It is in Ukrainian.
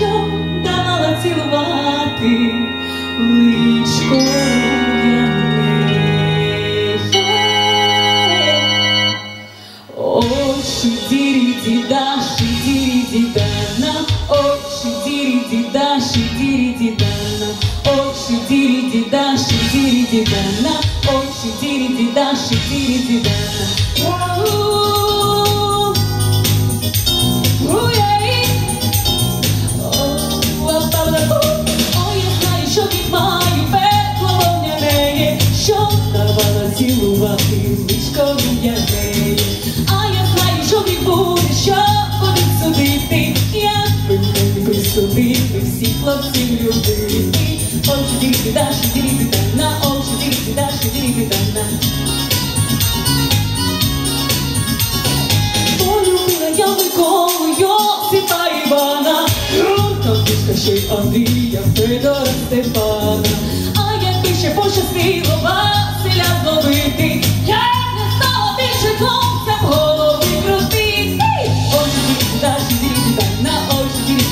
що давала цілувати личко рум'яне. Очі дірі дідаші, дірі А я знаю, що він буде, що буде судити, якби всіх хлопців любити. Очі дірити, даші дірити, та на очі дірити, даші дірити, та на. Полюбила я Миколу, Йосипа Івана, Юрка, Пушка, ще й Андрія, Федора, Степана, а як ще пощастило Василя